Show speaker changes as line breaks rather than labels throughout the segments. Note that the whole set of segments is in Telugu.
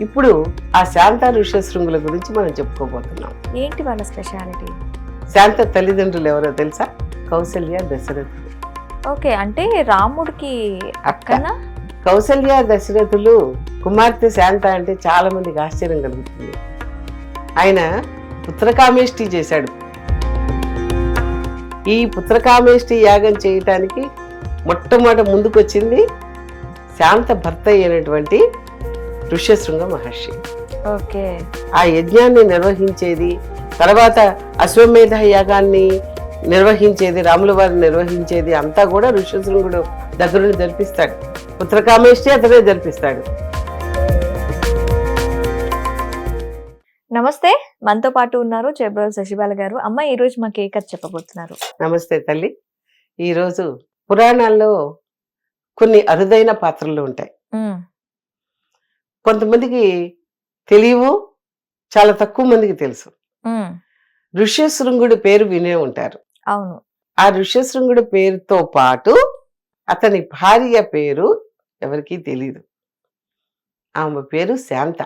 ఇప్పుడు ఆ శాంత ఋష్యశృంగుల గురించి మనం చెప్పుకోబోతున్నాం.
ఏంటి వాళ్ళ స్పెషాలిటీ?
శాంత తల్లిదండ్రులు ఎవరో తెలుసా? కౌసల్య దశరథులు.
ఓకే అంటే రాముడికి అక్కన?
కౌసల్య దశరథులు కుమార్తె శాంత అంటే చాలా మందికి ఆశ్చర్యం కలుగుతుంది. ఆయన పుత్రకామేష్టి చేశాడు. ఈ పుత్రకామేష్టి యాగం చేయటానికి మొట్టమొదట ముందుకొచ్చింది శాంత భర్త అయినటువంటి ఋష్యశృంగ మహర్షి.
ఓకే.
ఆ యజ్ఞాన్ని నిర్వహించేది తర్వాత అశ్వమేధ యాగాన్ని నిర్వహించేది రాముల వారిని నిర్వహించేది అంతా కూడా ఋష్యశృంగుడు దగ్గరుండి జరిపిస్తాడు. పుత్రకామేష్టి అతనే జరిపిస్తాడు.
నమస్తే. మనతో పాటు ఉన్నారు చేబ్రోల్ శశిబాల గారు. అమ్మ ఈ రోజు మాకు ఏ కథ చెప్పబోతున్నారు?
నమస్తే తల్లి. ఈరోజు పురాణాల్లో కొన్ని అరుదైన పాత్రలు ఉంటాయి. కొంతమందికి తెలియవు చాలా తక్కువ మందికి తెలుసు. ఋష్యశృంగుడి పేరు వినే ఉంటారు.
అవును.
ఆ ఋష్యశృంగుడి పేరుతో పాటు అతని భార్య పేరు ఎవరికీ తెలియదు ఆమె పేరు శాంత.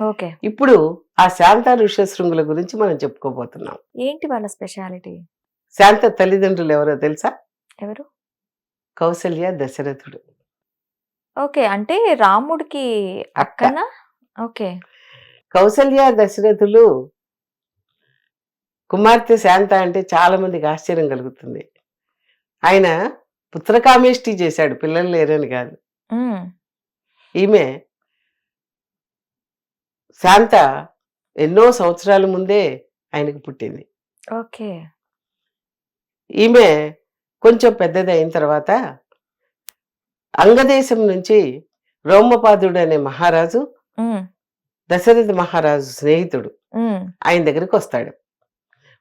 ఓకే.
ఇప్పుడు ఆ శాంత ఋష్యశృంగుల గురించి మనం చెప్పుకోబోతున్నాం.
ఏంటి వాళ్ళ స్పెషాలిటీ?
శాంత తల్లిదండ్రులు ఎవరో తెలుసా?
ఎవరు?
కౌసల్య దశరథుడు.
ఓకే. అంటే రాముడికి అక్కన? ఓకే.
కౌసల్య దశరథులు కుమార్తె శాంత అంటే చాలా మందికి ఆశ్చర్యం కలుగుతుంది. ఆయన పుత్రకామేష్టి చేశాడు పిల్లలు లేరని కాదు.
ఉమ్,
ఈమె శాంత ఎన్నో సంవత్సరాల ముందే ఆయనకు పుట్టింది.
ఓకే.
ఈమె కొంచెం పెద్దది అయిన తర్వాత అంగదేశం నుంచి రోమపాదుడు అనే మహారాజు దశరథ మహారాజు స్నేహితుడు. ఆయన దగ్గరికి వస్తాడు.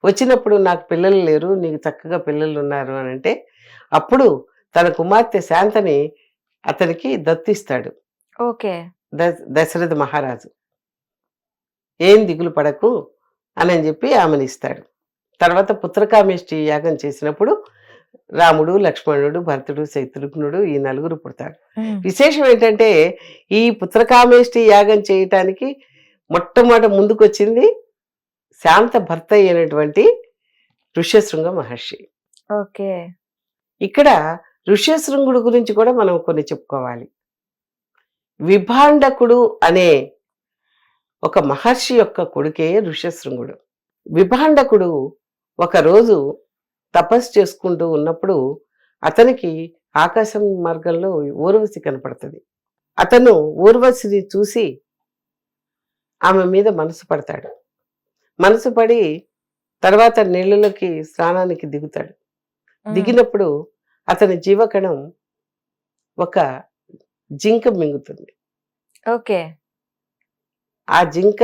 వచ్చినప్పుడు నాకు పిల్లలు లేరు నీకు చక్కగా పిల్లలు ఉన్నారు అని అంటే అప్పుడు తన కుమార్తె శాంతని అతనికి దత్తిస్తాడు.
ఓకే.
దశరథ మహారాజు. ఏం దిగులు పడకు అని అని చెప్పి ఆమెను ఇస్తాడు. తర్వాత పుత్రకామేష్టి యాగం చేసినప్పుడు రాముడు లక్ష్మణుడు భరతుడు శత్రుఘ్నుడు ఈ నలుగురు పుడతారు.
ఉమ్,
విశేషం ఏంటంటే ఈ పుత్రకామేష్టి యాగం చేయటానికి మొట్టమొదట ముందుకొచ్చింది శాంత భర్త అయినటువంటి ఋష్యశృంగ మహర్షి.
ఓకే.
ఇక్కడ ఋష్యశృంగుడు గురించి కూడా మనం కొన్ని చెప్పుకోవాలి. విభాండకుడు అనే ఒక మహర్షి యొక్క కొడుకే ఋష్యశృంగుడు. విభాండకుడు ఒకరోజు తపస్సు చేసుకుంటూ ఉన్నప్పుడు అతనికి ఆకాశం మార్గంలో ఊర్వశి కనపడుతుంది. అతను ఊర్వశిని చూసి ఆమె మీద మనసు పడతాడు. మనసు పడి తర్వాత నీళ్ళలోకి స్నానానికి దిగుతాడు. దిగినప్పుడు అతని జీవకణం ఒక జింక మింగుతుంది.
ఓకే.
ఆ జింక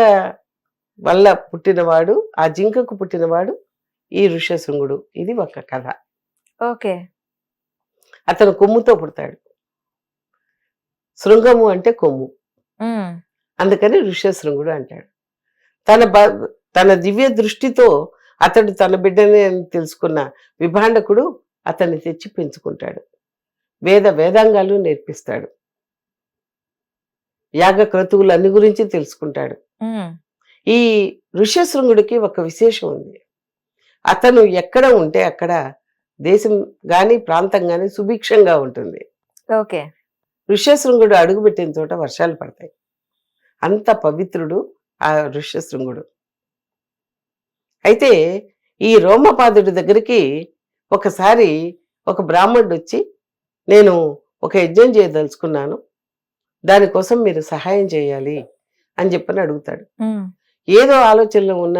వల్ల పుట్టినవాడు ఆ జింకకు పుట్టినవాడు ఈ ఋష్యశృంగుడు. ఇది ఒక కథ.
ఓకే.
అతను కొమ్ముతో పుడతాడు. శృంగము అంటే కొమ్ము. అందుకని ఋష్యశృంగుడు అంటాడు. తన తన దివ్య దృష్టితో అతడు తన బిడ్డని అని తెలుసుకున్న విభాండకుడు అతన్ని తెచ్చి పెంచుకుంటాడు. వేద వేదాంగాలు నేర్పిస్తాడు. యాగ క్రతువులు అన్ని గురించి తెలుసుకుంటాడు. ఈ ఋష్యశృంగుడికి ఒక విశేషం ఉంది. అతను ఎక్కడ ఉంటే అక్కడ దేశం గాని ప్రాంతం గాని సుభిక్షంగా ఉంటుంది.
ఓకే.
ఋష్యశృంగుడు అడుగుపెట్టిన చోట వర్షాలు పడతాయి. అంత పవిత్రుడు ఆ ఋష్యశృంగుడు. అయితే ఈ రోమపాదుడి దగ్గరికి ఒకసారి ఒక బ్రాహ్మణుడు వచ్చి నేను ఒక యజ్ఞం చేయదలుచుకున్నాను. దానికోసం మీరు సహాయం చేయాలి అని చెప్పని అడుగుతాడు. ఏదో ఆలోచనలో ఉన్న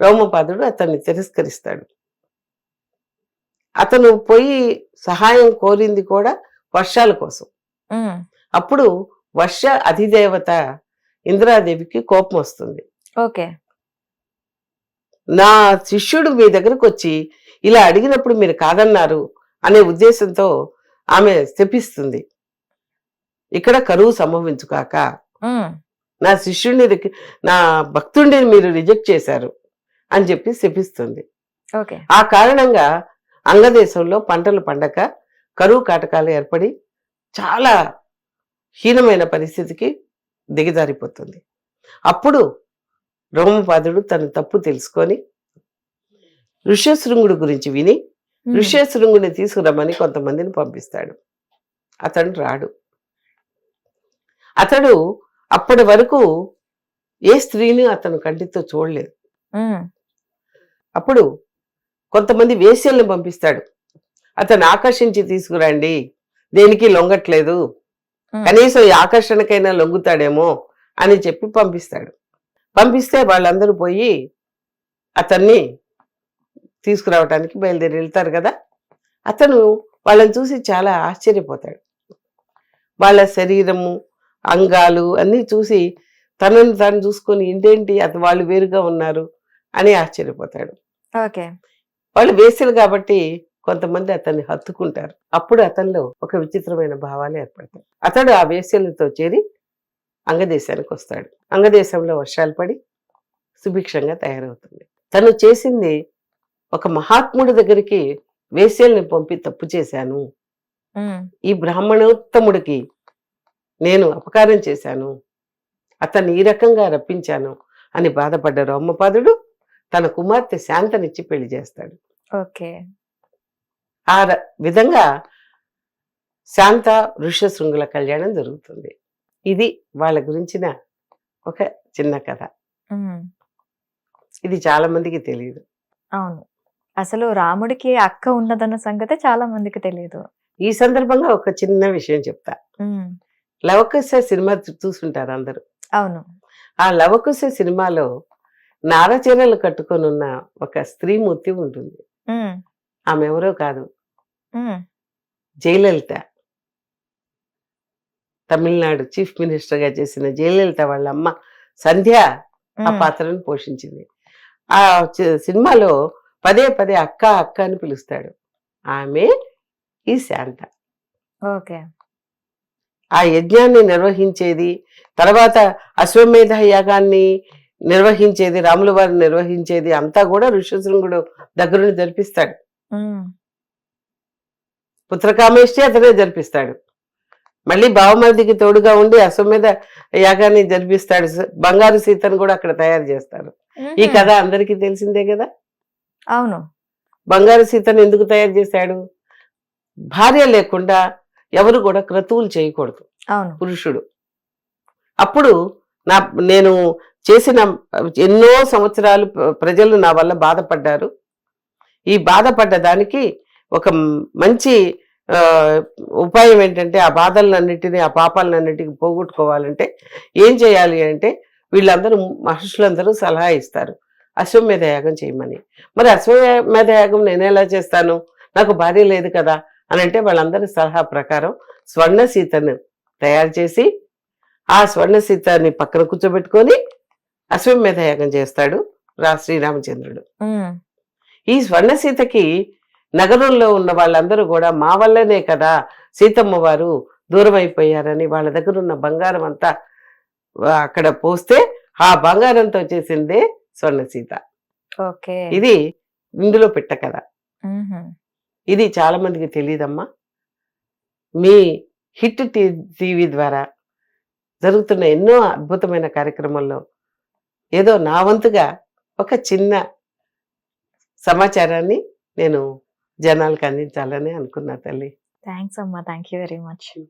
రోమపాదుడు అతన్ని తిరస్కరిస్తాడు. అతను పోయి సహాయం కోరింది కూడా వర్షాల కోసం. అప్పుడు వర్ష అధిదేవత ఇంద్రాదేవికి కోపం వస్తుంది.
ఓకే.
నా శిష్యుడు మీ దగ్గరకు వచ్చి ఇలా అడిగినప్పుడు మీరు కాదన్నారు అనే ఉద్దేశంతో ఆమె శపిస్తుంది. ఇక్కడ కరువు సంభవించుకాక నా శిష్యుడిని నా భక్తుడిని మీరు రిజెక్ట్ చేశారు. అని చెప్పి శపిస్తుంది
ఓకే.
ఆ కారణంగా అంగదేశంలో పంటలు పండక కరువు కాటకాలు ఏర్పడి చాలా హీనమైన పరిస్థితికి దిగజారిపోతుంది. అప్పుడు రోమపాదుడు తన తప్పు తెలుసుకొని ఋష్యశృంగుడు గురించి విని
ఉమ్,
ఋష్యశృంగుని తీసుకురమ్మని కొంతమందిని పంపిస్తాడు. అతడు రాడు. అతడు అప్పటి వరకు ఏ స్త్రీని అతను కంటితో చూడలేదు. అప్పుడు కొంతమంది వేశ్యల్ని పంపిస్తాడు. అతను ఆకర్షించి తీసుకురండి. దేనికి లొంగట్లేదు. కనీసం ఈ ఆకర్షణకైనా లొంగుతాడేమో అని చెప్పి పంపిస్తాడు. పంపిస్తే వాళ్ళందరూ పోయి అతన్ని తీసుకురావటానికి బయలుదేరి వెళ్తారు కదా. అతను వాళ్ళని చూసి చాలా ఆశ్చర్యపోతాడు. వాళ్ళ శరీరము అంగాలు అన్నీ చూసి తనని తాను చూసుకొని ఏంటేంటి అది వాళ్ళు వేరుగా ఉన్నారు అని ఆశ్చర్యపోతాడు. వాళ్ళు వేసలు కాబట్టి కొంతమంది అతన్ని హత్తుకుంటారు. అప్పుడు అతనిలో ఒక విచిత్రమైన భావాలు ఏర్పడతాయి. అతడు ఆ వేశ్యలతో చేరి అంగదేశానికి వస్తాడు. అంగదేశంలో వర్షాలు పడి సుభిక్షంగా తయారవుతుంది. తను చేసింది ఒక మహాత్ముడి దగ్గరికి వేశ్యల్ని పంపి తప్పు చేశాను. ఈ బ్రాహ్మణోత్తముడికి నేను అపకారం చేశాను. అతన్ని ఈ రకంగా రప్పించాను అని బాధపడ్డ రోమపాదుడు తన కుమార్తె శాంతనిచ్చి పెళ్ళి చేస్తాడు.
ఓకే.
ఆ విధంగా శాంత ఋష్యశృంగుల కళ్యాణం జరుగుతుంది. ఇది వాళ్ళ గురించిన ఒక చిన్న కథ. ఇది చాలా మందికి తెలియదు
అవును. అసలు రాముడికి అక్క ఉన్నదన్న సంగతి చాలా మందికి తెలియదు
ఈ సందర్భంగా ఒక చిన్న విషయం చెప్తా. లవకుశ సినిమా చూ- చూసుంటారు అందరూ.
అవును.
ఆ లవకుశ సినిమాలో నారచీరలు కట్టుకొని ఉన్న ఒక స్త్రీమూర్తి ఉంటుంది. ఆమె ఎవరో కాదు. జయలలిత. తమిళనాడు చీఫ్ మినిస్టర్గా చేసిన జయలలిత వాళ్ళ అమ్మ సంధ్య ఆ పాత్రను పోషించింది. ఆ సినిమాలో పదే పదే అక్క అక్క అని పిలుస్తాడు. ఆమె ఈ శాంత.
ఓకే.
ఆ యజ్ఞాన్ని నిర్వహించేది తర్వాత అశ్వమేధ యాగాన్ని నిర్వహించేది రాముల వారు నిర్వహించేది అంతా కూడా ఋష్యశృంగుడు దగ్గరుండి జరిపిస్తాడు. పుత్రకామేష్టి అతనే జరిపిస్తాడు. మళ్ళీ బావమరిదికి తోడుగా ఉండి అశ్వమేధ యాగాన్ని జరిపిస్తాడు. బంగారు సీతను కూడా అక్కడ తయారు చేస్తారు. ఈ కథ అందరికీ తెలిసిందే కదా?
అవును.
బంగారు సీతను ఎందుకు తయారు చేశాడు? భార్య లేకుండా ఎవరు కూడా క్రతువులు చేయకూడదు.
అవును.
పురుషుడు. అప్పుడు నా నేను చేసిన ఎన్నో సంవత్సరాలు ప్రజలు నా వల్ల బాధపడ్డారు. ఈ బాధపడ్డ దానికి ఒక మంచి ఉపాయం ఏంటంటే ఆ బాధలన్నింటినీ ఆ పాపాలన్నిటిని పోగొట్టుకోవాలంటే ఏం చేయాలి అంటే వీళ్ళందరూ మహర్షులందరూ సలహా ఇస్తారు. అశ్వమేధ యాగం చేయమని. మరి అశ్వమేధ యాగం నేను ఎలా చేస్తాను? నాకు భార్య లేదు కదా అని అంటే వాళ్ళందరి సలహా ప్రకారం స్వర్ణ సీతను తయారు చేసి ఆ స్వర్ణ సీతని పక్కన కూర్చోబెట్టుకొని అశ్వమేధ యాగం చేస్తాడు రా శ్రీరామచంద్రుడు. ఈ స్వర్ణ సీతకి నగరంలో ఉన్న వాళ్ళందరూ కూడా మా వల్లనే కదా సీతమ్మ వారు దూరం అయిపోయారని వాళ్ళ దగ్గర ఉన్న బంగారం అంతా అక్కడ పోస్తే ఆ బంగారంతో చేసిందే స్వర్ణ సీత
ఓకే.
ఇది ఇందులో పెట్ట కదా ఇది చాలా మందికి తెలియదమ్మా మీ హిట్ టీవీ ద్వారా జరుగుతున్న ఎన్నో అద్భుతమైన కార్యక్రమాల్లో ఏదో నా వంతుగా ఒక చిన్న సమాచారాన్ని నేను జనాలకు అందించాలని అనుకున్నా తల్లి.
థ్యాంక్స్ అమ్మా. Thank you very much